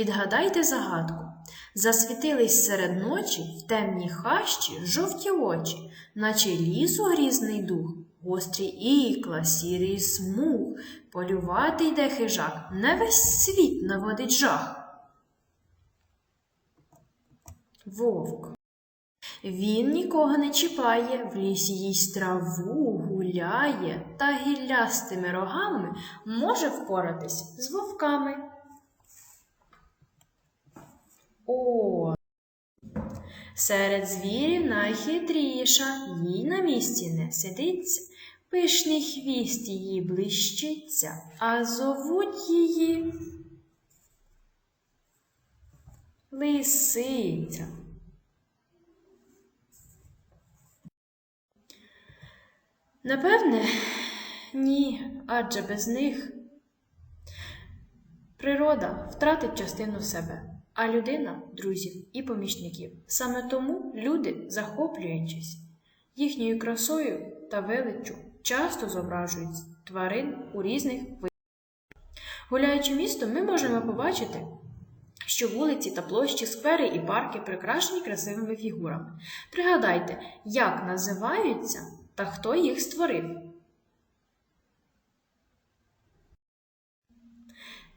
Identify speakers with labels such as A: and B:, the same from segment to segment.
A: Відгадайте загадку. Засвітились серед ночі в темній хащі жовті очі, наче лісу грізний дух, гострі ікла, сірий смуг, полювати йде хижак, не весь світ наводить жах. Вовк. Він нікого не чіпає, в лісі їсть траву, гуляє, та гіллястими рогами може впоратись з вовками. Серед звірів найхитріша, їй на місці не сидиться, пишний хвіст її блищиться, а зовуть її лисиця. Напевне, ні, адже без них природа втратить частину себе, а людина друзів і помічників. Саме тому люди, захоплюючись їхньою красою та величчю, часто зображують тварин у різних видах. Гуляючи містом, ми можемо побачити, що вулиці та площі, сквери і парки прикрашені красивими фігурами. Пригадайте, як називаються та хто їх створив.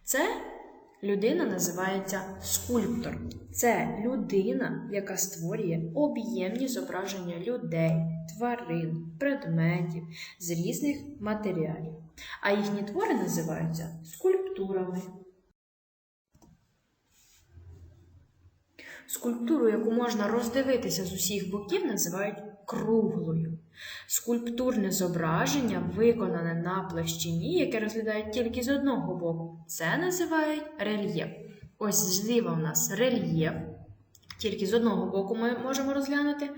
A: Це людина називається скульптор. Це людина, яка створює об'ємні зображення людей, тварин, предметів з різних матеріалів. А їхні твори називаються скульптурами. Скульптуру, яку можна роздивитися з усіх боків, називають круглою. Скульптурне зображення, виконане на площині, яке розглядають тільки з одного боку, це називають рельєф. Ось зліва в нас рельєф, тільки з одного боку ми можемо розглянути.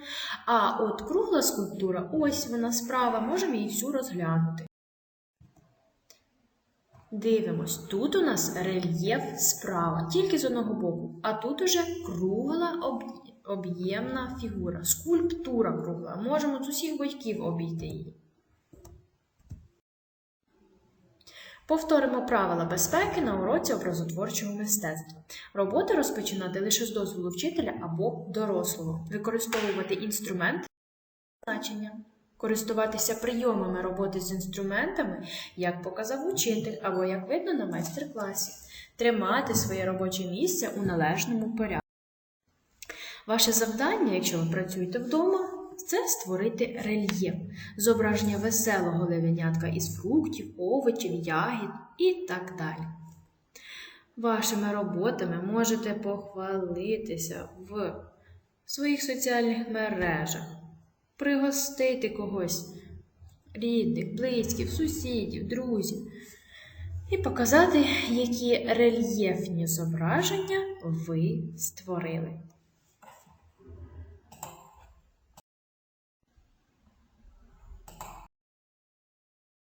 A: А от кругла скульптура, ось вона справа, можемо її всю розглянути. Дивимось, тут у нас рельєф справа, тільки з одного боку, а тут уже кругла об'ємна фігура, скульптура кругла. Можемо з усіх боків обійти її. Повторимо правила безпеки на уроці образотворчого мистецтва. Роботи розпочинати лише з дозволу вчителя або дорослого, використовувати інструмент значення, користуватися прийомами роботи з інструментами, як показав учитель або як видно на майстер-класі, тримати своє робоче місце у належному порядку. Ваше завдання, якщо ви працюєте вдома, це створити рельєф, зображення веселого левенятка із фруктів, овочів, ягід і так далі. Вашими роботами можете похвалитися в своїх соціальних мережах, пригостити когось, рідних, близьких, сусідів, друзів, і показати, які рельєфні зображення ви створили.